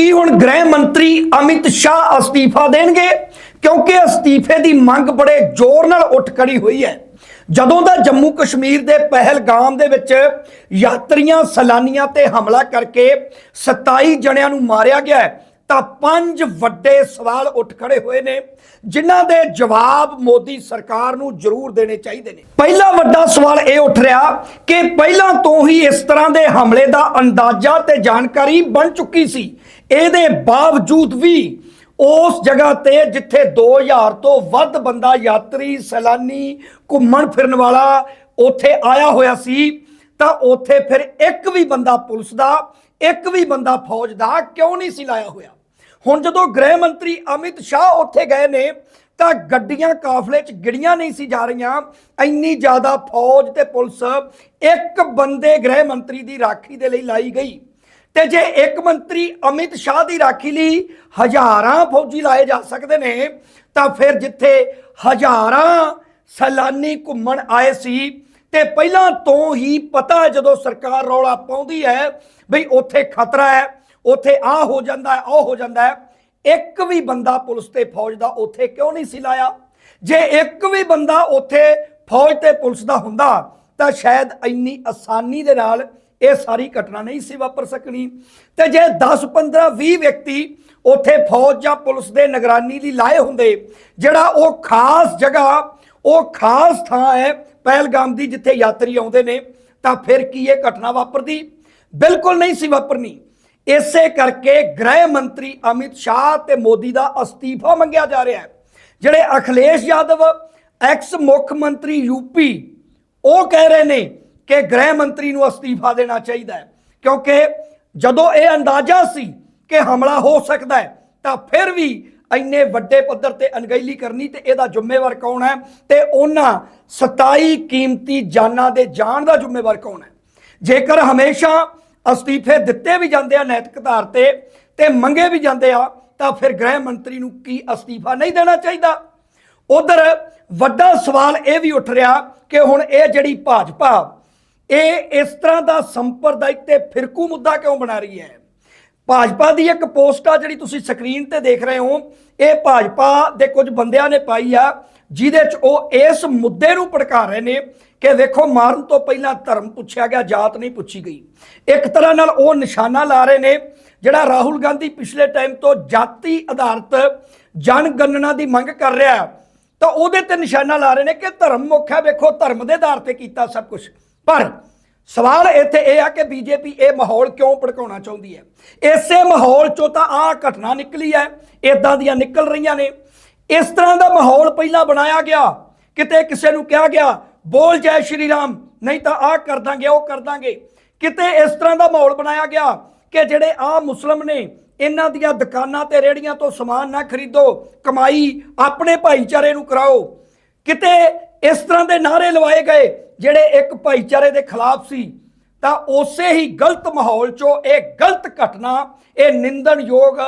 ਕੀ ਹੁਣ ਗ੍ਰਹਿ ਮੰਤਰੀ ਅਮਿਤ ਸ਼ਾਹ ਅਸਤੀਫਾ ਦੇਣਗੇ? ਕਿਉਂਕਿ ਅਸਤੀਫੇ ਦੀ ਮੰਗ ਬੜੇ ਜ਼ੋਰ ਨਾਲ ਉੱਠ ਖੜੀ ਹੋਈ ਹੈ। ਜਦੋਂ ਦਾ ਜੰਮੂ ਕਸ਼ਮੀਰ ਦੇ ਪਹਿਲਗਾਮ ਦੇ ਵਿੱਚ ਯਾਤਰੀਆਂ ਸੈਲਾਨੀਆਂ ਤੇ ਹਮਲਾ ਕਰਕੇ 27 ਜਣਿਆਂ ਨੂੰ ਮਾਰਿਆ ਗਿਆ ਹੈ, ਤਾਂ ਪੰਜ ਵੱਡੇ ਸਵਾਲ ਉੱਠ ਖੜੇ ਹੋਏ ਨੇ, ਜਿਨ੍ਹਾਂ ਦੇ ਜਵਾਬ ਮੋਦੀ ਸਰਕਾਰ ਨੂੰ ਜ਼ਰੂਰ ਦੇਣੇ ਚਾਹੀਦੇ ਨੇ। ਪਹਿਲਾ ਵੱਡਾ ਸਵਾਲ ਇਹ ਉੱਠ ਰਿਹਾ ਕਿ ਪਹਿਲਾਂ ਤੋਂ ਹੀ ਇਸ ਤਰ੍ਹਾਂ ਦੇ ਹਮਲੇ ਦਾ ਅੰਦਾਜ਼ਾ ਤੇ ਜਾਣਕਾਰੀ ਬਣ ਚੁੱਕੀ ਸੀ। ਇਹਦੇ ਬਾਵਜੂਦ ਵੀ ਉਸ ਜਗ੍ਹਾ ਤੇ ਜਿੱਥੇ 2000 ਤੋਂ ਵੱਧ ਬੰਦਾ ਯਾਤਰੀ, ਸੈਲਾਨੀ, ਘੁੰਮਣ ਫਿਰਨ ਵਾਲਾ ਉੱਥੇ ਆਇਆ ਹੋਇਆ ਸੀ, ਤਾਂ ਉੱਥੇ ਫਿਰ ਇੱਕ ਵੀ ਬੰਦਾ ਪੁਲਿਸ ਦਾ, ਇੱਕ ਵੀ ਬੰਦਾ ਫੌਜ ਦਾ ਕਿਉਂ ਨਹੀਂ ਸੀ ਲਾਇਆ ਹੋਇਆ? ਹੁਣ ਜਦੋਂ ਗ੍ਰਹਿ ਮੰਤਰੀ ਅਮਿਤ ਸ਼ਾਹ ਉੱਥੇ ਗਏ ਨੇ, ਤਾਂ ਗੱਡੀਆਂ ਕਾਫਲੇ 'ਚ ਗਿੜੀਆਂ ਨਹੀਂ ਸੀ ਜਾ ਰਹੀਆਂ। ਇੰਨੀ ਜ਼ਿਆਦਾ ਫੌਜ ਤੇ ਪੁਲਿਸ ਇੱਕ ਬੰਦੇ ਗ੍ਰਹਿ ਮੰਤਰੀ ਦੀ ਰਾਖੀ ਦੇ ਲਈ ਲਾਈ ਗਈ। ਤੇ ਜੇ ਇੱਕ ਮੰਤਰੀ ਅਮਿਤ ਸ਼ਾਹ ਦੀ ਰਾਖੀ ਲਈ ਹਜ਼ਾਰਾਂ ਫੌਜੀ ਲਾਏ ਜਾ ਸਕਦੇ ਨੇ, ਤਾਂ ਫਿਰ ਜਿੱਥੇ ਹਜ਼ਾਰਾਂ ਸੈਲਾਨੀ ਘੁੰਮਣ ਆਏ ਸੀ, ਤੇ ਪਹਿਲਾਂ ਤੋਂ ਹੀ ਪਤਾ ਜਦੋਂ ਸਰਕਾਰ ਰੌਲਾ ਪਾਉਂਦੀ ਹੈ ਬਈ ਉੱਥੇ ਖਤਰਾ ਹੈ ਉੱਥੇ ਆ ਹੋ ਜਾਂਦਾ ਹੈ, ਉਹ ਹੋ ਜਾਂਦਾ ਹੈ। ਇੱਕ ਵੀ ਬੰਦਾ ਪੁਲਿਸ ਤੇ ਫੌਜ ਦਾ ਉੱਥੇ ਕਿਉਂ ਨਹੀਂ ਸੀ ਲਾਇਆ? ਜੇ ਇੱਕ ਵੀ ਬੰਦਾ ਉੱਥੇ ਫੌਜ ਤੇ ਪੁਲਿਸ ਦਾ ਹੁੰਦਾ, ਤਾਂ ਸ਼ਾਇਦ ਇੰਨੀ ਆਸਾਨੀ ਦੇ ਨਾਲ ਇਹ ਸਾਰੀ ਘਟਨਾ ਨਹੀਂ ਸੀ ਵਾਪਰ ਸਕਣੀ। ਤੇ ਜੇ 10 15 20 ਵਿਅਕਤੀ ਉੱਥੇ ਫੌਜ ਜਾਂ ਪੁਲਿਸ ਦੇ ਨਿਗਰਾਨੀ ਲਈ ਲਾਏ ਹੁੰਦੇ, ਜਿਹੜਾ ਉਹ ਖਾਸ ਜਗ੍ਹਾ, ਉਹ ਖਾਸ ਥਾਂ ਹੈ ਪਹਿਲਗਾਮ ਦੀ ਜਿੱਥੇ ਯਾਤਰੀ ਆਉਂਦੇ ਨੇ, ਤਾਂ ਫਿਰ ਕੀ ਇਹ ਘਟਨਾ ਵਾਪਰਦੀ? ਬਿਲਕੁਲ ਨਹੀਂ ਸੀ ਵਾਪਰਨੀ। ਇਸੇ ਕਰਕੇ ਗ੍ਰਹਿ ਮੰਤਰੀ ਅਮਿਤ ਸ਼ਾਹ ਤੇ ਮੋਦੀ ਦਾ ਅਸਤੀਫਾ ਮੰਗਿਆ ਜਾ ਰਿਹਾ ਹੈ। ਜਿਹੜੇ ਅਖਿਲੇਸ਼ ਯਾਦਵ, ਐਕਸ ਮੁੱਖ ਮੰਤਰੀ ਯੂਪੀ ਉਹ ਕਹਿ ਰਹੇ ਨੇ ਕਿ ਗ੍ਰਹਿ ਮੰਤਰੀ ਨੂੰ ਅਸਤੀਫਾ ਦੇਣਾ ਚਾਹੀਦਾ ਹੈ। ਕਿਉਂਕਿ ਜਦੋਂ ਇਹ ਅੰਦਾਜ਼ਾ ਸੀ ਕਿ ਹਮਲਾ ਹੋ ਸਕਦਾ ਹੈ, ਤਾਂ ਫਿਰ ਵੀ ਇੰਨੇ ਵੱਡੇ ਪੱਧਰ ਤੇ ਅਣਗਹਿਲੀ ਕਰਨੀ ਤੇ ਇਹਦਾ ਜ਼ਿੰਮੇਵਾਰ ਕੌਣ ਹੈ ਤੇ ਉਹਨਾਂ 27 ਕੀਮਤੀ ਜਾਨਾਂ ਦੇ ਜਾਣ ਦਾ ਜ਼ਿੰਮੇਵਾਰ ਕੌਣ ਹੈ। ਜੇਕਰ ਹਮੇਸ਼ਾ ਅਸਤੀਫੇ ਦਿੱਤੇ ਵੀ ਜਾਂਦੇ ਆ ਨੈਤਿਕ ਆਧਾਰ ਤੇ ਤੇ ਮੰਗੇ ਵੀ ਜਾਂਦੇ ਆ, ਤਾਂ ਫਿਰ ਗ੍ਰਹਿ ਮੰਤਰੀ ਨੂੰ ਕੀ ਅਸਤੀਫਾ ਨਹੀਂ ਦੇਣਾ ਚਾਹੀਦਾ? ਉਧਰ ਵੱਡਾ ਸਵਾਲ ਇਹ ਵੀ ਉੱਠ ਰਿਹਾ ਕਿ ਹੁਣ ਇਹ ਜਿਹੜੀ ਭਾਜਪਾ, ਇਹ ਇਸ ਤਰ੍ਹਾਂ ਦਾ ਸੰਪਰਦਾਇਕ ਤੇ ਫਿਰਕੂ ਮੁੱਦਾ ਕਿਉਂ ਬਣਾ ਰਹੀ ਹੈ? ਭਾਜਪਾ ਦੀ ਇੱਕ ਪੋਸਟ ਆ ਜਿਹੜੀ ਤੁਸੀਂ ਸਕਰੀਨ ਤੇ ਦੇਖ ਰਹੇ ਹੋ, ਇਹ ਭਾਜਪਾ ਦੇ ਕੁਝ ਬੰਦਿਆਂ ਨੇ ਪਾਈ ਆ, ਜਿਹਦੇ 'ਚ ਉਹ ਇਸ ਮੁੱਦੇ ਨੂੰ ਭੜਕਾ ਰਹੇ ਨੇ ਕਿ ਵੇਖੋ ਮਾਰਨ ਤੋਂ ਪਹਿਲਾਂ ਧਰਮ ਪੁੱਛਿਆ ਗਿਆ, ਜਾਤ ਨਹੀਂ ਪੁੱਛੀ ਗਈ। ਇੱਕ ਤਰ੍ਹਾਂ ਨਾਲ ਉਹ ਨਿਸ਼ਾਨਾ ਲਾ ਰਹੇ ਨੇ, ਜਿਹੜਾ ਰਾਹੁਲ ਗਾਂਧੀ ਪਿਛਲੇ ਟਾਈਮ ਤੋਂ ਜਾਤੀ ਆਧਾਰਿਤ ਜਨਗਣਨਾ ਦੀ ਮੰਗ ਕਰ ਰਿਹਾ ਤਾਂ ਉਹਦੇ ਤੇ ਨਿਸ਼ਾਨਾ ਲਾ ਰਹੇ ਨੇ ਕਿ ਧਰਮ ਮੁੱਖ ਹੈ, ਵੇਖੋ, ਧਰਮ ਦੇ ਆਧਾਰ ਤੇ ਕੀਤਾ ਸਭ ਕੁਝ ਪਰ ਸਵਾਲ ਇੱਥੇ ਇਹ ਆ ਕਿ ਬੀਜੇਪੀ ਇਹ ਮਾਹੌਲ ਕਿਉਂ ਭੜਕਾਉਣਾ ਚਾਹੁੰਦੀ ਹੈ? ਇਸੇ ਮਾਹੌਲ ਚੋਂ ਤਾਂ ਆਹ ਘਟਨਾ ਨਿਕਲੀ ਹੈ ਇਦਾਂ ਦੀਆਂ ਨਿਕਲ ਰਹੀਆਂ ਨੇ। ਇਸ ਤਰ੍ਹਾਂ ਦਾ ਮਾਹੌਲ ਪਹਿਲਾਂ ਬਣਾਇਆ ਗਿਆ, ਕਿਤੇ ਕਿਸੇ ਨੂੰ ਕਿਹਾ ਗਿਆ ਬੋਲ ਜੈ ਸ਼੍ਰੀ ਰਾਮ, ਨਹੀਂ ਤਾਂ ਆਹ ਕਰ ਦਾਂਗੇ, ਉਹ ਕਰ ਦਾਂਗੇ। ਕਿਤੇ ਇਸ ਤਰ੍ਹਾਂ ਦਾ ਮਾਹੌਲ ਬਣਾਇਆ ਗਿਆ ਕਿ ਜਿਹੜੇ ਆ ਮੁਸਲਮ ਨੇ, ਇਹਨਾਂ ਦੀਆਂ ਦੁਕਾਨਾਂ ਤੇ ਰੇੜੀਆਂ ਤੋਂ ਸਮਾਨ ਨਾ ਖਰੀਦੋ, ਕਮਾਈ ਆਪਣੇ ਭਾਈਚਾਰੇ ਨੂੰ ਕਰਾਓ। ਕਿਤੇ ਇਸ ਤਰ੍ਹਾਂ ਦੇ ਨਾਰੇ ਲਵਾਏ ਗਏ, ਜਿਹੜੇ ਇੱਕ ਭਾਈਚਾਰੇ ਦੇ ਖਿਲਾਫ ਸੀ, ਤਾਂ ਉਸੇ ਹੀ ਗਲਤ ਮਾਹੌਲ ਚੋਂ ਇਹ ਗਲਤ ਘਟਨਾ, ਇਹ ਨਿੰਦਣਯੋਗ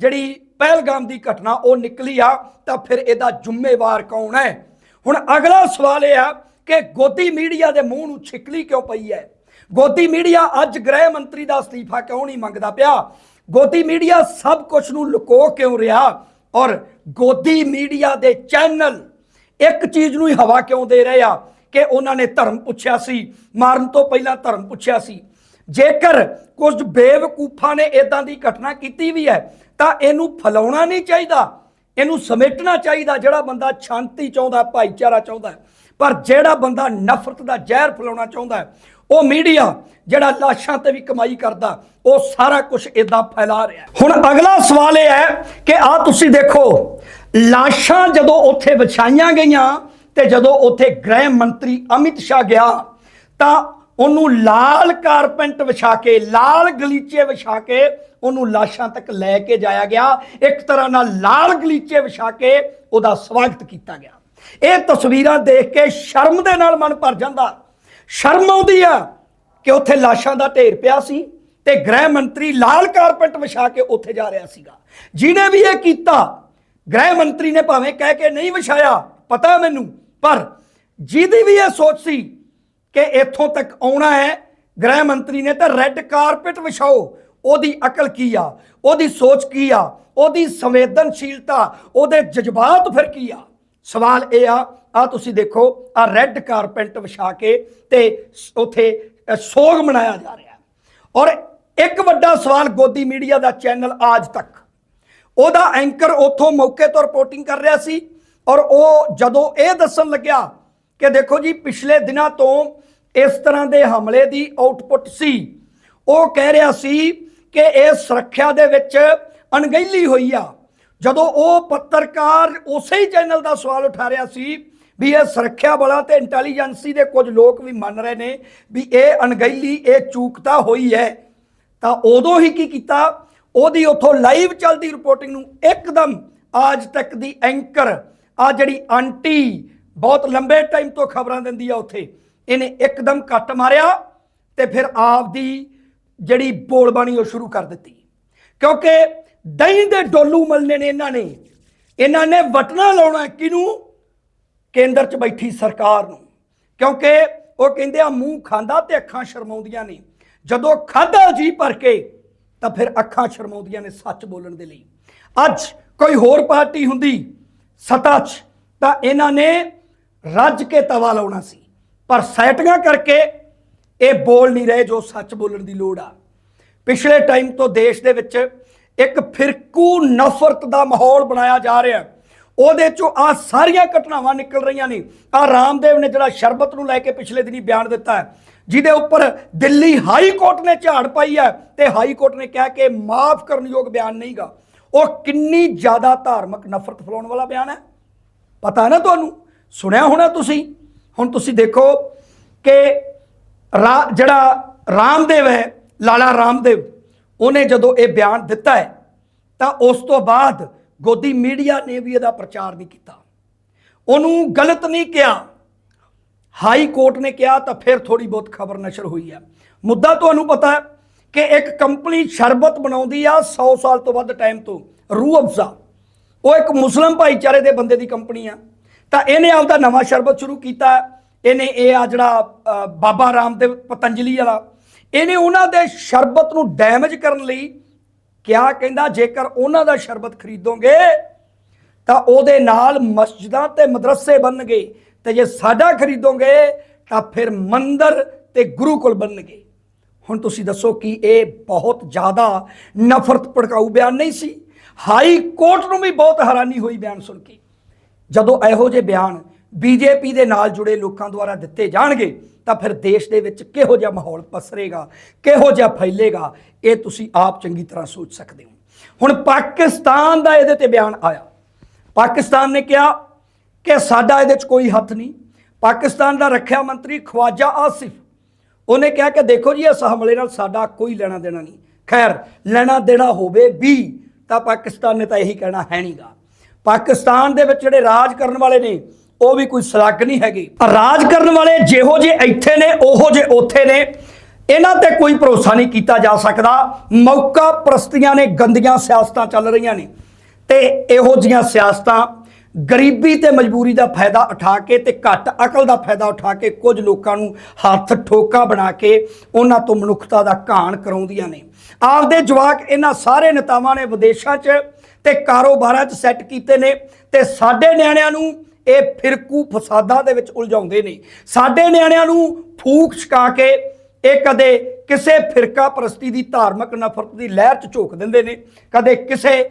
ਜਿਹੜੀ ਪਹਿਲਗਾਮ ਦੀ ਘਟਨਾ ਉਹ ਨਿਕਲੀ ਆ, ਤਾਂ ਫਿਰ ਇਹਦਾ ਜ਼ਿੰਮੇਵਾਰ ਕੌਣ ਹੈ? ਹੁਣ ਅਗਲਾ ਸਵਾਲ ਇਹ ਆ ਕਿ ਗੋਦੀ ਮੀਡੀਆ ਦੇ ਮੂੰਹ ਨੂੰ ਛਿਕਲੀ ਕਿਉਂ ਪਈ ਹੈ? ਗੋਦੀ ਮੀਡੀਆ ਅੱਜ ਗ੍ਰਹਿ ਮੰਤਰੀ ਦਾ ਅਸਤੀਫਾ ਕਿਉਂ ਨਹੀਂ ਮੰਗਦਾ ਪਿਆ? ਗੋਦੀ ਮੀਡੀਆ ਸਭ ਕੁਝ ਨੂੰ ਲੁਕੋ ਕਿਉਂ ਰਿਹਾ? ਔਰ ਗੋਦੀ ਮੀਡੀਆ ਦੇ ਚੈਨਲ ਇੱਕ ਚੀਜ਼ ਨੂੰ ਹੀ ਹਵਾ ਕਿਉਂ ਦੇ ਰਹੇ ਆ? ਕਿ ਉਹਨਾਂ ਨੇ ਧਰਮ ਪੁੱਛਿਆ ਸੀ, ਮਾਰਨ ਤੋਂ ਪਹਿਲਾਂ ਧਰਮ ਪੁੱਛਿਆ ਸੀ। ਜੇਕਰ ਕੁਝ ਬੇਵਕੂਫਾਂ ਨੇ ਇਦਾਂ ਦੀ ਘਟਨਾ ਕੀਤੀ ਵੀ ਹੈ, ਤਾਂ ਇਹਨੂੰ ਫਲਾਉਣਾ ਨਹੀਂ ਚਾਹੀਦਾ। ਇਹਨੂੰ ਸਮੇਟਣਾ ਚਾਹੀਦਾ ਜਿਹੜਾ ਬੰਦਾ ਸ਼ਾਂਤੀ ਚਾਹੁੰਦਾ, ਭਾਈਚਾਰਾ ਚਾਹੁੰਦਾ ਪਰ ਜਿਹੜਾ ਬੰਦਾ ਨਫ਼ਰਤ ਦਾ ਜ਼ਹਿਰ ਫੈਲਾਉਣਾ ਚਾਹੁੰਦਾ ਉਹ ਮੀਡੀਆ ਜਿਹੜਾ ਲਾਸ਼ਾਂ ਤੇ ਵੀ ਕਮਾਈ ਕਰਦਾ, ਉਹ ਸਾਰਾ ਕੁਝ ਇਦਾਂ ਫੈਲਾ ਰਿਹਾ ਹੁਣ ਅਗਲਾ ਸਵਾਲ ਇਹ ਹੈ ਕਿ ਆ ਤੁਸੀਂ ਦੇਖੋ, ਲਾਸ਼ਾਂ ਜਦੋਂ ਉੱਥੇ ਵਿਛਾਈਆਂ ਗਈਆਂ ਤੇ ਜਦੋਂ ਉੱਥੇ ਗ੍ਰਹਿ ਮੰਤਰੀ ਅਮਿਤ ਸ਼ਾਹ ਗਿਆ, ਤਾਂ ਉਹਨੂੰ ਲਾਲ ਕਾਰਪੈਂਟ ਵਿਛਾ ਕੇ, ਲਾਲ ਗਲੀਚੇ ਵਿਛਾ ਕੇ ਉਹਨੂੰ ਲਾਸ਼ਾਂ ਤੱਕ ਲੈ ਕੇ ਜਾਇਆ ਗਿਆ। ਇੱਕ ਤਰ੍ਹਾਂ ਨਾਲ ਲਾਲ ਗਲੀਚੇ ਵਿਛਾ ਕੇ ਉਹਦਾ ਸਵਾਗਤ ਕੀਤਾ ਗਿਆ। ਇਹ ਤਸਵੀਰਾਂ ਦੇਖ ਕੇ ਸ਼ਰਮ ਦੇ ਨਾਲ ਮਨ ਭਰ ਜਾਂਦਾ। ਸ਼ਰਮ ਆਉਂਦੀ ਆ ਕਿ ਉੱਥੇ ਲਾਸ਼ਾਂ ਦਾ ਢੇਰ ਪਿਆ ਸੀ ਤੇ ਗ੍ਰਹਿ ਮੰਤਰੀ ਲਾਲ ਕਾਰਪੈਟ ਵਿਛਾ ਕੇ ਉੱਥੇ ਜਾ ਰਿਹਾ ਸੀਗਾ। ਜਿਹਨੇ ਵੀ ਇਹ ਕੀਤਾ, ਗ੍ਰਹਿ ਮੰਤਰੀ ਨੇ ਭਾਵੇਂ ਕਹਿ ਕੇ ਨਹੀਂ ਵਿਛਾਇਆ, ਪਤਾ ਮੈਨੂੰ, ਪਰ ਜਿਹਦੀ ਵੀ ਇਹ ਸੋਚ ਸੀ ਕਿ ਇੱਥੋਂ ਤੱਕ ਆਉਣਾ ਹੈ। ਗ੍ਰਹਿ ਮੰਤਰੀ ਨੇ ਤਾਂ ਰੈੱਡ ਕਾਰਪੇਟ ਵਿਛਾਓ। ਉਹਦੀ ਅਕਲ ਕੀ ਆ? ਉਹਦੀ ਸੋਚ ਕੀ ਆ? ਉਹਦੀ ਸੰਵੇਦਨਸ਼ੀਲਤਾ, ਉਹਦੇ ਜਜ਼ਬਾਤ ਫਿਰ ਕੀ ਆ? ਸਵਾਲ ਇਹ ਆ ਆ ਤੁਸੀਂ ਦੇਖੋ ਆ ਰੈੱਡ ਕਾਰਪੈਂਟ ਵਿਛਾ ਕੇ ਤੇ ਸ- ਉੱਥੇ ਸੋਗ ਮਨਾਇਆ ਜਾ ਰਿਹਾ ਔਰ ਇੱਕ ਵੱਡਾ ਸਵਾਲ ਗੋਦੀ ਮੀਡੀਆ ਦਾ ਚੈਨਲ ਆਜ ਤੱਕ। ਉਹਦਾ ਐਂਕਰ ਉੱਥੋਂ ਮੌਕੇ ਤੋਂ ਰਿਪੋਰਟਿੰਗ ਕਰ ਰਿਹਾ ਸੀ। ਔਰ ਉਹ ਜਦੋਂ ਇਹ ਦੱਸਣ ਲੱਗਿਆ ਕਿ ਦੇਖੋ ਜੀ, ਪਿਛਲੇ ਦਿਨਾਂ ਤੋਂ ਇਸ ਤਰ੍ਹਾਂ ਦੇ ਹਮਲੇ ਦੀ ਆਊਟਪੁੱਟ ਸੀ। ਉਹ ਕਹਿ ਰਿਹਾ ਸੀ ਕਿ ਇਹ ਸੁਰੱਖਿਆ ਦੇ ਵਿੱਚ ਅਣਗਹਿਲੀ ਹੋਈ ਆ। ਜਦੋਂ ਉਹ ਪੱਤਰਕਾਰ ਉਸੇ ਹੀ ਚੈਨਲ ਦਾ ਸਵਾਲ ਉਠਾ ਰਿਹਾ ਸੀ ਵੀ ਇਹ ਸੁਰੱਖਿਆ ਬਲਾਂ ਤੇ ਇੰਟੈਲੀਜੈਂਸੀ ਦੇ ਕੁਝ ਲੋਕ ਵੀ ਮੰਨ ਰਹੇ ਨੇ ਵੀ ਇਹ ਅਣਗਹਿਲੀ, ਇਹ ਚੂਕਤਾ ਹੋਈ ਹੈ। ਤਾਂ ਉਦੋਂ ਹੀ ਕੀ ਕੀਤਾ? ਉਹਦੀ ਉੱਥੋਂ ਲਾਈਵ ਚੱਲਦੀ ਰਿਪੋਰਟਿੰਗ ਨੂੰ ਇੱਕਦਮ ਆਜ ਤੱਕ ਦੀ ਐਂਕਰ ਆ ਜਿਹੜੀ ਆਂਟੀ ਬਹੁਤ ਲੰਬੇ ਟਾਈਮ ਤੋਂ ਖਬਰਾਂ ਦਿੰਦੀ ਆ ਉੱਥੇ। ਇਹਨੇ ਇੱਕਦਮ ਕੱਟ ਮਾਰਿਆ ਤੇ ਫਿਰ ਆਪ ਦੀ ਜਿਹੜੀ ਬੋਲਬਾਣੀ ਉਹ ਸ਼ੁਰੂ ਕਰ ਦਿੱਤੀ। ਕਿਉਂਕਿ ਦਹੀਂ ਦੇ ਡੋਲੂ ਮਲਨੇ ਨੇ ਇਹਨਾਂ ਨੇ। ਇਹਨਾਂ ਨੇ ਵਟਣਾ ਲਾਉਣਾ ਕਿਨੂੰ ਕੇਂਦਰ 'ਚ ਬੈਠੀ ਸਰਕਾਰ ਨੂੰ। ਕਿਉਂਕਿ ਉਹ ਕਹਿੰਦੇ ਆ, ਮੂੰਹ ਖਾਂਦਾ ਤੇ ਅੱਖਾਂ ਸ਼ਰਮਾਉਂਦੀਆਂ ਨੇ। ਜਦੋਂ ਖਾਦਾ ਜੀ ਭਰ ਕੇ, ਤਾਂ ਫਿਰ ਅੱਖਾਂ ਸ਼ਰਮਾਉਂਦੀਆਂ ਨੇ ਸੱਚ ਬੋਲਣ ਦੇ ਲਈ। ਅੱਜ ਕੋਈ ਹੋਰ ਪਾਰਟੀ ਹੁੰਦੀ ਸੱਤਾ 'ਚ, ਤਾਂ ਇਹਨਾਂ ਨੇ ਰੱਜ ਕੇ ਤਵਾ ਲਾਉਣਾ ਸੀ। ਪਰ ਸੈਟੀਆਂ ਕਰਕੇ ਇਹ ਬੋਲ ਨਹੀਂ ਰਹੇ ਜੋ ਸੱਚ ਬੋਲਣ ਦੀ ਲੋੜ ਆ। ਪਿਛਲੇ ਟਾਈਮ ਤੋਂ ਦੇਸ਼ ਦੇ ਵਿੱਚ ਇੱਕ ਫਿਰਕੂ ਨਫ਼ਰਤ ਦਾ ਮਾਹੌਲ ਬਣਾਇਆ ਜਾ ਰਿਹਾ। ਉਹਦੇ ਚੋਂ ਆ ਸਾਰੀਆਂ ਘਟਨਾਵਾਂ ਨਿਕਲ ਰਹੀਆਂ ਨੇ। ਆ ਰਾਮਦੇਵ ਨੇ ਜਿਹੜਾ ਸ਼ਰਬਤ ਨੂੰ ਲੈ ਕੇ ਪਿਛਲੇ ਦਿਨੀ ਬਿਆਨ ਦਿੱਤਾ ਜਿਹਦੇ ਉੱਪਰ ਦਿੱਲੀ ਹਾਈ ਕੋਰਟ ਨੇ ਝਾੜ ਪਾਈ ਹੈ ਤੇ ਹਾਈ ਕੋਰਟ ਨੇ ਕਿਹਾ ਕਿ ਮਾਫ ਕਰਨ ਯੋਗ ਬਿਆਨ ਨਹੀਂਗਾ। ਉਹ ਕਿੰਨੀ ਜ਼ਿਆਦਾ ਧਾਰਮਿਕ ਨਫ਼ਰਤ ਫੈਲਾਉਣ ਵਾਲਾ ਬਿਆਨ ਹੈ? ਪਤਾ ਨਾ ਤੁਹਾਨੂੰ? ਸੁਣਿਆ ਹੋਣਾ ਤੁਸੀਂ? ਹੁਣ ਤੁਸੀਂ ਦੇਖੋ ਕਿ ਰਾ- ਜਿਹੜਾ ਰਾਮਦੇਵ ਹੈ, ਲਾਲਾ ਰਾਮਦੇਵ, ਉਹਨੇ ਜਦੋਂ ਇਹ ਬਿਆਨ ਦਿੱਤਾ ਹੈ, ਤਾਂ ਉਸ ਤੋਂ ਬਾਅਦ ਗੋਦੀ ਮੀਡੀਆ ਨੇ ਵੀ ਇਹਦਾ ਪ੍ਰਚਾਰ ਨਹੀਂ ਕੀਤਾ। ਉਹਨੂੰ ਗਲਤ ਨਹੀਂ ਕਿਹਾ। ਹਾਈ ਕੋਰਟ ਨੇ ਕਿਹਾ, ਤਾਂ ਫਿਰ ਥੋੜੀ ਬਹੁਤ ਖਬਰ ਨਸ਼ਰ ਹੋਈ ਹੈ ਮੁੱਦਾ ਤੁਹਾਨੂੰ ਪਤਾ ਹੈ ਕਿ ਇੱਕ ਕੰਪਨੀ ਸ਼ਰਬਤ ਬਣਾਉਂਦੀ ਆ 100 ਸਾਲ ਤੋਂ ਵੱਧ ਟਾਈਮ ਤੋਂ, ਰੂਹ ਅਫਜ਼ਾ। ਉਹ ਇੱਕ ਮੁਸਲਮ ਭਾਈਚਾਰੇ ਦੇ ਬੰਦੇ ਦੀ ਕੰਪਨੀ ਆ। ਤਾਂ ਇਹਨੇ ਆਪਦਾ ਨਵਾਂ ਸ਼ਰਬਤ ਸ਼ੁਰੂ ਕੀਤਾ। ਇਹਨੇ ਇਹ ਆ ਜਿਹੜਾ ਬਾਬਾ ਰਾਮਦੇਵ ਪਤੰਜਲੀ ਵਾਲਾ। ਇਹਨੇ ਉਹਨਾਂ ਦੇ ਸ਼ਰਬਤ ਨੂੰ ਡੈਮੇਜ ਕਰਨ ਲਈ ਕਿਹਾ ਕਹਿੰਦਾ, ਜੇਕਰ ਉਹਨਾਂ ਦਾ ਸ਼ਰਬਤ ਖਰੀਦੋਗੇ, ਤਾਂ ਉਹਦੇ ਨਾਲ ਮਸਜਿਦਾਂ ਤੇ ਮਦਰਸੇ ਬਣਨਗੇ। ਤੇ ਜੇ ਸਾਡਾ ਖਰੀਦੋਗੇ, ਤਾਂ ਫਿਰ ਮੰਦਰ ਤੇ ਗੁਰੂਕੁਲ ਬਣਨਗੇ। ਹੁਣ ਤੁਸੀਂ ਦੱਸੋ ਕਿ ਇਹ ਬਹੁਤ ਜ਼ਿਆਦਾ ਨਫ਼ਰਤ ਭੜਕਾਊ ਬਿਆਨ ਨਹੀਂ ਸੀ। ਹਾਈ ਕੋਰਟ ਨੂੰ ਵੀ ਬਹੁਤ ਹੈਰਾਨੀ ਹੋਈ ਬਿਆਨ ਸੁਣ ਕੇ। ਜਦੋਂ ਇਹੋ ਜਿਹੇ ਬਿਆਨ ਬੀਜੇਪੀ ਦੇ ਨਾਲ ਜੁੜੇ ਲੋਕਾਂ ਦੁਆਰਾ ਦਿੱਤੇ ਜਾਣਗੇ, ਤਾਂ ਫਿਰ ਦੇਸ਼ ਦੇ ਵਿੱਚ ਕਿਹੋ ਜਿਹਾ ਮਾਹੌਲ ਪਸਰੇਗਾ, ਕਿਹੋ ਜਿਹਾ ਫੈਲੇਗਾ, ਇਹ ਤੁਸੀਂ ਆਪ ਚੰਗੀ ਤਰ੍ਹਾਂ ਸੋਚ ਸਕਦੇ ਹੋ। ਹੁਣ ਪਾਕਿਸਤਾਨ ਦਾ ਇਹਦੇ ਤੇ ਬਿਆਨ ਆਇਆ। ਪਾਕਿਸਤਾਨ ਨੇ ਕਿਹਾ ਕਿ ਸਾਡਾ ਇਹਦੇ 'ਚ ਕੋਈ ਹੱਥ ਨਹੀਂ। ਪਾਕਿਸਤਾਨ ਦਾ ਰੱਖਿਆ ਮੰਤਰੀ ਖਵਾਜਾ ਆਸਿਫ, ਉਹਨੇ ਕਿਹਾ ਕਿ ਦੇਖੋ ਜੀ ਇਸ ਹਮਲੇ ਨਾਲ ਸਾਡਾ ਕੋਈ ਲੈਣਾ ਦੇਣਾ ਨਹੀਂ। ਖੈਰ, ਲੈਣਾ ਦੇਣਾ ਹੋਵੇ ਵੀ, ਤਾਂ ਪਾਕਿਸਤਾਨ ਨੇ ਤਾਂ ਇਹੀ ਕਹਿਣਾ ਹੈ ਨਹੀਂਗਾ ਪਾਕਿਸਤਾਨ ਦੇ ਵਿੱਚ ਜਿਹੜੇ ਰਾਜ ਕਰਨ ਵਾਲੇ ਨੇ, ਉਹ ਵੀ ਕੋਈ ਸਲੱਗ ਨਹੀਂ ਹੈਗੇ। ਰਾਜ ਕਰਨ ਵਾਲੇ ਜਿਹੋ ਜੇ ਇੱਥੇ ਨੇ, ਉਹੋ ਜੇ ਉੱਥੇ ਨੇ, ਇਹਨਾਂ ਤੇ ਕੋਈ ਭਰੋਸਾ ਨਹੀਂ ਕੀਤਾ ਜਾ ਸਕਦਾ। ਮੌਕਾ ਪ੍ਰਸਤੀਆਂ ਨੇ, ਗੰਦੀਆਂ ਸਿਆਸਤਾਂ ਚੱਲ ਰਹੀਆਂ ਨੇ। ਤੇ ਇਹੋ ਜੀਆਂ ਸਿਆਸਤਾਂ ਗਰੀਬੀ ਤੇ ਮਜਬੂਰੀ ਦਾ ਫਾਇਦਾ ਉਠਾ ਕੇ ਤੇ ਘੱਟ ਅਕਲ ਦਾ ਫਾਇਦਾ ਉਠਾ ਕੇ ਕੁਝ ਲੋਕਾਂ ਨੂੰ ਹੱਥ ਠੋਕਾ ਬਣਾ ਕੇ ਉਹਨਾਂ ਤੋਂ ਮਨੁੱਖਤਾ ਦਾ ਘਾਣ ਕਰਾਉਂਦੀਆਂ ਨੇ। ਆਪਦੇ ਜਵਾਕ, ਇਹਨਾਂ ਸਾਰੇ ਨੇਤਾਵਾਂ ਨੇ ਵਿਦੇਸ਼ਾਂ 'ਚ ਤੇ ਕਾਰੋਬਾਰਾਂ 'ਚ ਸੈੱਟ ਕੀਤੇ ਨੇ ਤੇ ਸਾਡੇ ਨਿਆਣਿਆਂ ਨੂੰ ਇਹ ਫਿਰਕੂ ਫਸਾਦਾਂ ਦੇ ਵਿੱਚ ਉਲਝਾਉਂਦੇ ਨੇ। ਸਾਡੇ ਨਿਆਣਿਆਂ ਨੂੰ ਫੂਕ ਛਕਾ ਕੇ ਇਹ ਕਦੇ ਕਿਸੇ ਫਿਰਕਾ ਪ੍ਰਸਤੀ ਦੀ ਧਾਰਮਿਕ ਨਫ਼ਰਤ ਦੀ ਲਹਿਰ 'ਚ ਝੋਕ ਦਿੰਦੇ ਨੇ, ਕਦੇ ਕਿਸੇ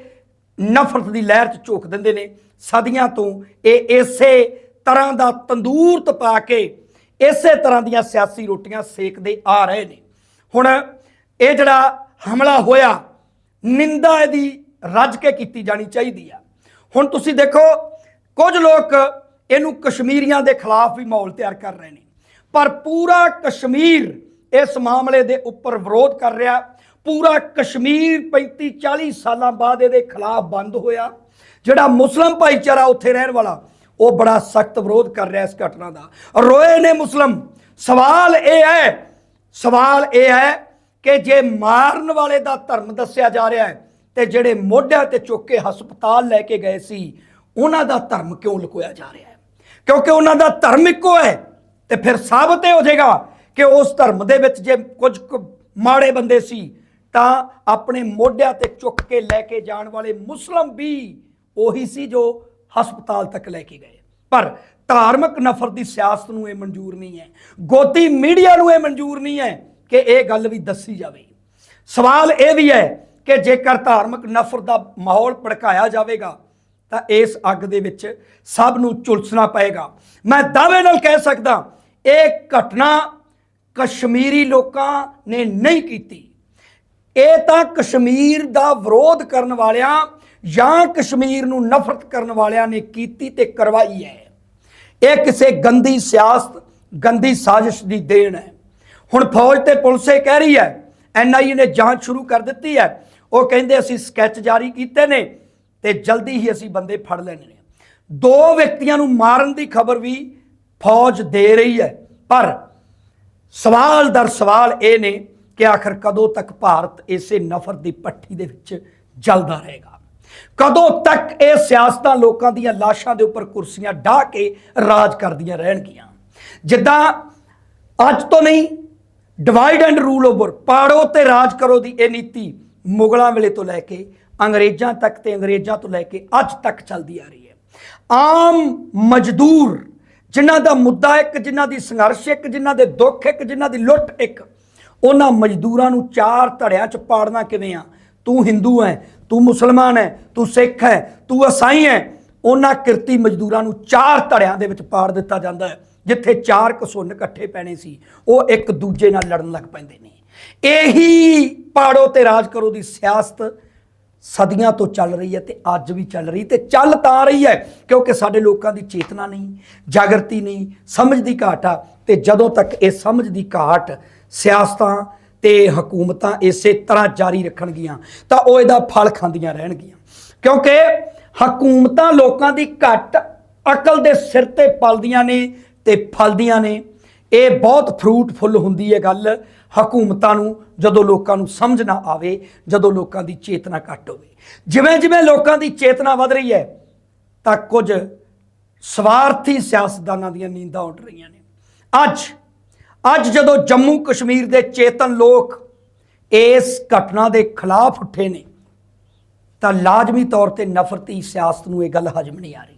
ਨਫ਼ਰਤ ਦੀ ਲਹਿਰ 'ਚ ਝੋਕ ਦਿੰਦੇ ਨੇ। ਸਦੀਆਂ ਤੋਂ ਇਹ ਇਸੇ ਤਰ੍ਹਾਂ ਦਾ ਤੰਦੂਰ ਤਪਾ ਕੇ ਇਸੇ ਤਰ੍ਹਾਂ ਦੀਆਂ ਸਿਆਸੀ ਰੋਟੀਆਂ ਸੇਕਦੇ ਆ ਰਹੇ ਨੇ। ਹੁਣ ਇਹ ਜਿਹੜਾ ਹਮਲਾ ਹੋਇਆ, ਨਿੰਦਾ ਇਹਦੀ ਰੱਜ ਕੇ ਕੀਤੀ ਜਾਣੀ ਚਾਹੀਦੀ ਆ। ਹੁਣ ਤੁਸੀਂ ਦੇਖੋ, ਕੁਝ ਲੋਕ ਇਹਨੂੰ ਕਸ਼ਮੀਰੀਆਂ ਦੇ ਖਿਲਾਫ ਵੀ ਮਾਹੌਲ ਤਿਆਰ ਕਰ ਰਹੇ ਨੇ। ਪਰ ਪੂਰਾ ਕਸ਼ਮੀਰ ਇਸ ਮਾਮਲੇ ਦੇ ਉੱਪਰ ਵਿਰੋਧ ਕਰ ਰਿਹਾ। ਪੂਰਾ ਕਸ਼ਮੀਰ 35 40 ਸਾਲਾਂ ਬਾਅਦ ਇਹਦੇ ਖਿਲਾਫ ਬੰਦ ਹੋਇਆ। ਜਿਹੜਾ ਮੁਸਲਮ ਭਾਈਚਾਰਾ ਉੱਥੇ ਰਹਿਣ ਵਾਲਾ, ਉਹ ਬੜਾ ਸਖਤ ਵਿਰੋਧ ਕਰ ਰਿਹਾ ਇਸ ਘਟਨਾ ਦਾ। ਰੋਏ ਨੇ ਮੁਸਲਮ, ਸਵਾਲ ਇਹ ਹੈ, ਸਵਾਲ ਇਹ ਹੈ ਕਿ ਜੇ ਮਾਰਨ ਵਾਲੇ ਦਾ ਧਰਮ ਦੱਸਿਆ ਜਾ ਰਿਹਾ ਹੈ ਤੇ ਜਿਹੜੇ ਮੋਢਿਆਂ ਤੇ ਚੁੱਕ ਕੇ ਹਸਪਤਾਲ ਲੈ ਕੇ ਗਏ ਸੀ, ਉਹਨਾਂ ਦਾ ਧਰਮ ਕਿਉਂ ਲੁਕੋਇਆ ਜਾ ਰਿਹਾ ਹੈ? ਕਿਉਂਕਿ ਉਹਨਾਂ ਦਾ ਧਰਮ ਇੱਕੋ ਹੈ ਤੇ ਫਿਰ ਸਾਬਤ ਇਹ ਹੋ ਜਾਏਗਾ ਕਿ ਉਸ ਧਰਮ ਦੇ ਵਿੱਚ ਜੇ ਕੁਝ ਕੁ ਮਾੜੇ ਬੰਦੇ ਸੀ, ਤਾਂ ਆਪਣੇ ਮੋਢਿਆਂ ਤੇ ਚੁੱਕ ਕੇ ਲੈ ਕੇ ਜਾਣ ਵਾਲੇ ਮੁਸਲਮ ਵੀ ਉਹੀ ਸੀ ਜੋ ਹਸਪਤਾਲ ਤੱਕ ਲੈ ਕੇ ਗਏ। ਪਰ ਧਾਰਮਿਕ ਨਫ਼ਰਤ ਦੀ ਸਿਆਸਤ ਨੂੰ ਇਹ ਮਨਜ਼ੂਰ ਨਹੀਂ ਹੈ। ਗੋਦੀ ਮੀਡੀਆ ਨੂੰ ਇਹ ਮਨਜ਼ੂਰ ਨਹੀਂ ਹੈ ਕਿ ਇਹ ਗੱਲ ਵੀ ਦੱਸੀ ਜਾਵੇ। ਸਵਾਲ ਇਹ ਵੀ ਹੈ ਕਿ ਜੇਕਰ ਧਾਰਮਿਕ ਨਫ਼ਰਤ ਦਾ ਮਾਹੌਲ ਭੜਕਾਇਆ ਜਾਵੇਗਾ, ਤਾਂ ਇਸ ਅੱਗ ਦੇ ਵਿੱਚ ਸਭ ਨੂੰ ਝੁਲਸਣਾ ਪਏਗਾ। ਮੈਂ ਦਾਅਵੇ ਨਾਲ ਕਹਿ ਸਕਦਾ, ਇਹ ਘਟਨਾ ਕਸ਼ਮੀਰੀ ਲੋਕਾਂ ਨੇ ਨਹੀਂ ਕੀਤੀ। ਇਹ ਤਾਂ ਕਸ਼ਮੀਰ ਦਾ ਵਿਰੋਧ ਕਰਨ ਵਾਲਿਆਂ ਜਾਂ ਕਸ਼ਮੀਰ ਨੂੰ ਨਫ਼ਰਤ ਕਰਨ ਵਾਲਿਆਂ ਨੇ ਕੀਤੀ ਤੇ ਕਰਵਾਈ ਹੈ। ਇਹ ਕਿਸੇ ਗੰਦੀ ਸਿਆਸਤ, ਗੰਦੀ ਸਾਜ਼ਿਸ਼ ਦੀ ਦੇਣ ਹੈ। ਹੁਣ ਫੌਜ ਤੇ ਪੁਲਿਸ ਇਹ ਕਹਿ ਰਹੀ ਹੈ ਐਨਆਈਏ ਨੇ ਜਾਂਚ ਸ਼ੁਰੂ ਕਰ ਦਿੱਤੀ ਹੈ ਉਹ ਕਹਿੰਦੇ ਅਸੀਂ ਸਕੈਚ ਜਾਰੀ ਕੀਤੇ ਨੇ ਤੇ ਜਲਦੀ ਹੀ ਅਸੀਂ ਬੰਦੇ ਫੜ ਲੈਣੇ ਨੇ। ਦੋ ਵਿਅਕਤੀਆਂ ਨੂੰ ਮਾਰਨ ਦੀ ਖਬਰ ਵੀ ਫੌਜ ਦੇ ਰਹੀ ਹੈ, ਪਰ ਸਵਾਲ ਦਰ ਸਵਾਲ ਇਹ ਨੇ ਕਿ ਆਖਰ ਕਦੋਂ ਤੱਕ ਭਾਰਤ ਇਸੇ ਨਫ਼ਰਤ ਦੀ ਪੱਠੀ ਦੇ ਵਿੱਚ ਜਲਦਾ ਰਹੇਗਾ? ਕਦੋਂ ਤੱਕ ਇਹ ਸਿਆਸਤਾਂ ਲੋਕਾਂ ਦੀਆਂ ਲਾਸ਼ਾਂ ਦੇ ਉੱਪਰ ਕੁਰਸੀਆਂ ਢਾ ਕੇ ਰਾਜ ਕਰਦੀਆਂ ਰਹਿਣਗੀਆਂ? ਜਿੱਦਾਂ ਅੱਜ ਤੋਂ ਨਹੀਂ ਡਿਵਾਈਡ ਐਂਡ ਰੂਲ ਓਵਰ ਪਾੜੋ ਤੇ ਰਾਜ ਕਰੋ ਦੀ ਇਹ ਨੀਤੀ ਮੁਗਲਾਂ ਵੇਲੇ ਤੋਂ ਲੈ ਕੇ ਅੰਗਰੇਜ਼ਾਂ ਤੱਕ ਤੇ ਅੰਗਰੇਜ਼ਾਂ ਤੋਂ ਲੈ ਕੇ ਅੱਜ ਤੱਕ ਚੱਲਦੀ ਆ ਰਹੀ ਹੈ। ਆਮ ਮਜ਼ਦੂਰ, ਜਿਨ੍ਹਾਂ ਦਾ ਮੁੱਦਾ ਇੱਕ, ਜਿਨ੍ਹਾਂ ਦੀ ਸੰਘਰਸ਼ ਇੱਕ, ਜਿਨ੍ਹਾਂ ਦੇ ਦੁੱਖ ਇੱਕ, ਜਿਨ੍ਹਾਂ ਦੀ ਲੁੱਟ ਇੱਕ, ਉਹਨਾਂ ਮਜ਼ਦੂਰਾਂ ਨੂੰ ਚਾਰ ਧੜਿਆਂ 'ਚ ਪਾੜਨਾ ਕਿਵੇਂ ਆ? ਤੂੰ ਹਿੰਦੂ ਹੈ ਤੂੰ ਮੁਸਲਮਾਨ ਹੈ ਤੂੰ ਸਿੱਖ ਹੈ ਤੂੰ ਈਸਾਈ ਹੈ ਉਹਨਾਂ ਕਿਰਤੀ ਮਜ਼ਦੂਰਾਂ ਨੂੰ ਚਾਰ ਧੜਿਆਂ ਦੇ ਵਿੱਚ ਪਾੜ ਦਿੱਤਾ ਜਾਂਦਾ ਹੈ, ਜਿੱਥੇ ਚਾਰ ਕਸੁੰਨ ਇਕੱਠੇ ਪੈਣੇ ਸੀ, ਉਹ ਇੱਕ ਦੂਜੇ ਨਾਲ ਲੜਨ ਲੱਗ ਪੈਂਦੇ ਨੇ। ਇਹੀ ਪਾੜੋ ਤੇ ਰਾਜ ਕਰੋ ਦੀ ਸਿਆਸਤ ਸਦੀਆਂ ਤੋਂ ਚੱਲ ਰਹੀ ਹੈ ਤੇ ਅੱਜ ਵੀ ਚੱਲ ਰਹੀ ਤੇ ਚੱਲ ਤਾਂ ਰਹੀ ਹੈ, ਕਿਉਂਕਿ ਸਾਡੇ ਲੋਕਾਂ ਦੀ ਚੇਤਨਾ ਨਹੀਂ, ਜਾਗਰਤੀ ਨਹੀਂ, ਸਮਝ ਦੀ ਘਾਟ ਆ ਤੇ ਜਦੋਂ ਤੱਕ ਇਹ ਸਮਝ ਦੀ ਘਾਟ ਸਿਆਸਤਾਂ ਤੇ ਹਕੂਮਤਾਂ ਇਸੇ ਤਰ੍ਹਾਂ ਜਾਰੀ ਰੱਖਣਗੀਆਂ, ਤਾਂ ਉਹ ਇਹਦਾ ਫਲ ਖਾਂਦੀਆਂ ਰਹਿਣਗੀਆਂ। ਕਿਉਂਕਿ ਹਕੂਮਤਾਂ ਲੋਕਾਂ ਦੀ ਘੱਟ ਅਕਲ ਦੇ ਸਿਰ ਤੇ ਪਲਦੀਆਂ ਨੇ ਤੇ ਫਲਦੀਆਂ ਨੇ। ਇਹ ਬਹੁਤ ਫਰੂਟਫੁੱਲ ਹੁੰਦੀ ਹੈ ਗੱਲ ਹਕੂਮਤਾਂ ਨੂੰ, ਜਦੋਂ ਲੋਕਾਂ ਨੂੰ ਸਮਝ ਨਾ ਆਵੇ, ਜਦੋਂ ਲੋਕਾਂ ਦੀ ਚੇਤਨਾ ਘੱਟ ਹੋਵੇ। ਜਿਵੇਂ ਜਿਵੇਂ ਲੋਕਾਂ ਦੀ ਚੇਤਨਾ ਵਧ ਰਹੀ ਹੈ, ਤਾਂ ਕੁਝ ਸਵਾਰਥੀ ਸਿਆਸਤਦਾਨਾਂ ਦੀਆਂ ਨੀਂਦਾਂ ਉੱਡ ਰਹੀਆਂ ਨੇ। ਅੱਜ ਅੱਜ ਜਦੋਂ ਜੰਮੂ ਕਸ਼ਮੀਰ ਦੇ ਚੇਤਨ ਲੋਕ ਇਸ ਘਟਨਾ ਦੇ ਖਿਲਾਫ ਉੱਠੇ ਨੇ, ਤਾਂ ਲਾਜ਼ਮੀ ਤੌਰ ਤੇ ਨਫ਼ਰਤੀ ਸਿਆਸਤ ਨੂੰ ਇਹ ਗੱਲ ਹਜਮ ਨਹੀਂ ਆ ਰਹੀ।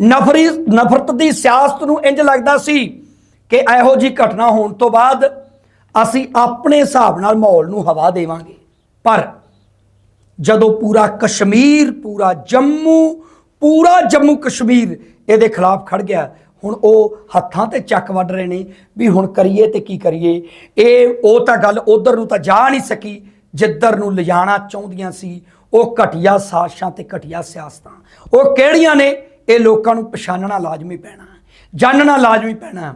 ਨਫਰੀ, ਨਫ਼ਰਤ ਦੀ ਸਿਆਸਤ ਨੂੰ ਇੰਜ ਲੱਗਦਾ ਸੀ ਕਿ ਇਹੋ ਜੀ ਘਟਨਾ ਹੋਣ ਤੋਂ ਬਾਅਦ ਅਸੀਂ ਆਪਣੇ ਹਿਸਾਬ ਨਾਲ ਮਾਹੌਲ ਨੂੰ ਹਵਾ ਦੇਵਾਂਗੇ। ਪਰ ਜਦੋਂ ਪੂਰਾ ਕਸ਼ਮੀਰ, ਪੂਰਾ ਜੰਮੂ ਪੂਰਾ ਜੰਮੂ ਕਸ਼ਮੀਰ ਇਹਦੇ ਖਿਲਾਫ ਖੜ ਗਿਆ, ਹੁਣ ਉਹ ਹੱਥਾਂ ਤੇ ਚੱਕ ਵੱਢ ਰਹੇ ਨੇ ਵੀ ਹੁਣ ਕਰੀਏ ਤੇ ਕੀ ਕਰੀਏ। ਇਹ, ਉਹ ਤਾਂ ਗੱਲ ਉਧਰ ਨੂੰ ਤਾਂ ਜਾ ਨਹੀਂ ਸਕੀ, ਜਿੱਧਰ ਨੂੰ ਲਿਜਾਣਾ ਚਾਹੁੰਦੀਆਂ ਸੀ, ਉਹ ਘਟੀਆ ਸਾਜ਼ਿਸ਼ਾਂ ਤੇ ਘਟੀਆ ਸਿਆਸਤਾਂ। ਉਹ ਕਿਹੜੀਆਂ ਨੇ? ਇਹ ਲੋਕਾਂ ਨੂੰ ਪਛਾਣਨਾ ਲਾਜ਼ਮੀ ਪੈਣਾ। ਜਾਣਨਾ ਲਾਜ਼ਮੀ ਪੈਣਾ।